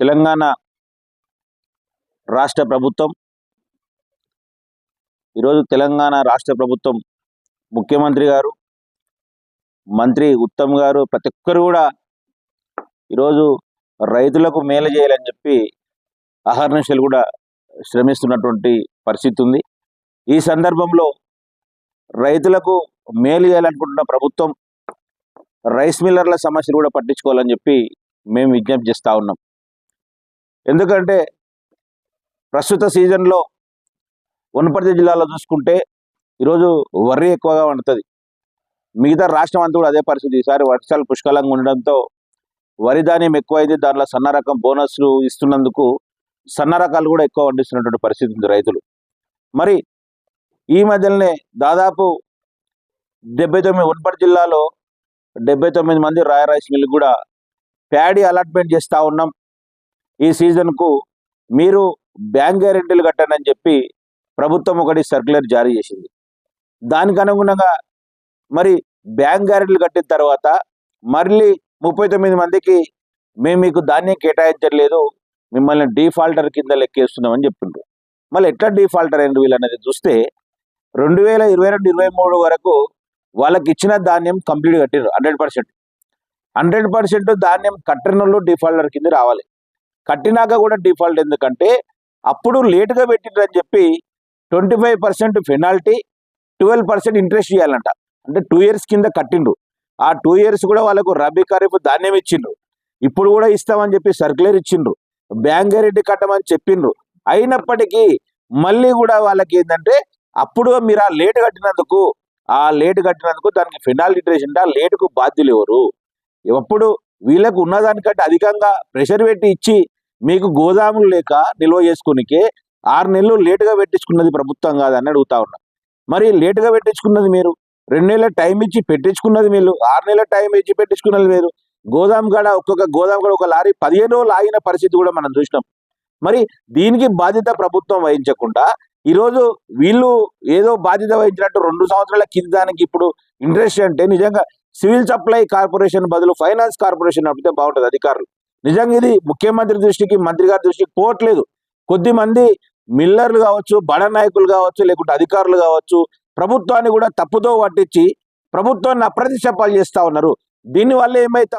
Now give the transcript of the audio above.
తెలంగాణ రాష్ట్ర ప్రభుత్వం ఈరోజు తెలంగాణ రాష్ట్ర ప్రభుత్వం ముఖ్యమంత్రి గారు మంత్రి ఉత్తమ్ గారు ప్రతి ఒక్కరు కూడా ఈరోజు రైతులకు మేలు చేయాలని చెప్పి అహర్నిశలు కూడా శ్రమిస్తున్నటువంటి పరిస్థితి ఉంది. ఈ సందర్భంలో రైతులకు మేలు చేయాలనుకుంటున్న ప్రభుత్వం రైస్ మిల్లర్ల సమస్యలు కూడా పట్టించుకోవాలని చెప్పి మేము విజ్ఞప్తి చేస్తూ ఉన్నాం. ఎందుకంటే ప్రస్తుత సీజన్లో వనపర్తి జిల్లాలో చూసుకుంటే ఈరోజు వరి ఎక్కువగా వండుతుంది. మిగతా రాష్ట్రం అంతా కూడా అదే పరిస్థితి. ఈసారి వర్షాలు పుష్కలంగా ఉండడంతో వరి ధాన్యం ఎక్కువైంది దాంట్లో సన్న రకం బోనస్లు ఇస్తున్నందుకు సన్న రకాలు కూడా ఎక్కువ పండిస్తున్నటువంటి పరిస్థితి ఉంది రైతులు. మరి ఈ మధ్యలోనే దాదాపు డెబ్బై తొమ్మిది వనపర్తి జిల్లాలో డెబ్బై తొమ్మిది మంది రాయ రైస్ మిల్ కూడా ప్యాడీ అలాట్మెంట్ చేస్తూ ఉన్నాం. ఈ సీజన్కు మీరు బ్యాంక్ గ్యారెంటీలు కట్టండి అని చెప్పి ప్రభుత్వం ఒకటి సర్క్యులర్ జారీ చేసింది. దానికి అనుగుణంగా మరి బ్యాంక్ గ్యారెంటీలు కట్టిన తర్వాత మళ్ళీ ముప్పై తొమ్మిది మందికి మేము మీకు ధాన్యం కేటాయించట్లేదు మిమ్మల్ని డిఫాల్టర్ కింద లెక్కేస్తున్నామని చెప్పిండ్రు. మళ్ళీ ఎట్లా డిఫాల్టర్ అయింది వీళ్ళు అనేది చూస్తే రెండు వేల ఇరవై రెండు ఇరవై మూడు వరకు వాళ్ళకి ఇచ్చిన ధాన్యం కంప్లీట్ కట్టిరు హండ్రెడ్ పర్సెంట్. హండ్రెడ్ పర్సెంట్ ధాన్యం కట్టనోళ్ళు డిఫాల్టర్ కింద రావాలి. కట్టినాక కూడా డిఫాల్ట్ ఎందుకంటే అప్పుడు లేటుగా పెట్టిండ్రని చెప్పి twenty five percent penalty twelve percent interest ఇవ్వాలంట అంటే టూ ఇయర్స్ కింద కట్టిండ్రు. ఆ టూ ఇయర్స్ కూడా వాళ్ళకు రబీ ఖరీఫ్ ధాన్యం ఇచ్చిండ్రు. ఇప్పుడు కూడా ఇస్తామని చెప్పి సర్క్యులర్ ఇచ్చిండ్రు. బ్యాంక్ గ్యారెంటీ కట్టమని చెప్పిండ్రు. అయినప్పటికీ మళ్ళీ కూడా వాళ్ళకి ఏంటంటే అప్పుడు మీరు ఆ లేట్ కట్టినందుకు ఆ లేట్ కట్టినందుకు దానికి ఫెనాల్టీ ఇంట్రెస్ట్ అంటే ఆ లేటుకు బాధ్యులు ఎవరు? ఎప్పుడు వీళ్ళకు ఉన్నదానికంటే అధికంగా ప్రెషర్ పెట్టి ఇచ్చి మీకు గోదాములు లేక నిల్వ చేసుకునికే ఆరు నెలలు లేటుగా పెట్టించుకున్నది ప్రభుత్వం కాదని అడుగుతా ఉన్నా. మరి లేటుగా పెట్టించుకున్నది మీరు? రెండు నెలల టైం ఇచ్చి పెట్టించుకున్నది మీరు? ఆరు నెలల టైం ఇచ్చి పెట్టించుకున్నది మీరు? గోదాం కాడ ఒక్కొక్క గోదాం కాడ ఒక లారీ పదిహేను రోజులు ఆగిన పరిస్థితి కూడా మనం చూసినాం. మరి దీనికి బాధ్యత ప్రభుత్వం వహించకుండా ఈరోజు వీళ్ళు ఏదో బాధ్యత వహించినట్టు రెండు సంవత్సరాల కింద దానికి ఇప్పుడు ఇంట్రెస్ట్ అంటే నిజంగా సివిల్ సప్లై కార్పొరేషన్ బదులు ఫైనాన్స్ కార్పొరేషన్ నడిపితే బాగుంటుంది అధికారులు. నిజంగా ఇది ముఖ్యమంత్రి దృష్టికి మంత్రి గారి దృష్టికి పోవట్లేదు. కొద్ది మంది మిల్లర్లు కావచ్చు బడ నాయకులు కావచ్చు లేకుంటే అధికారులు కావచ్చు ప్రభుత్వాన్ని కూడా తప్పుదో పట్టించి ప్రభుత్వాన్ని అప్రతిష్టపాలు చేస్తా ఉన్నారు. దీనివల్ల ఏమైతే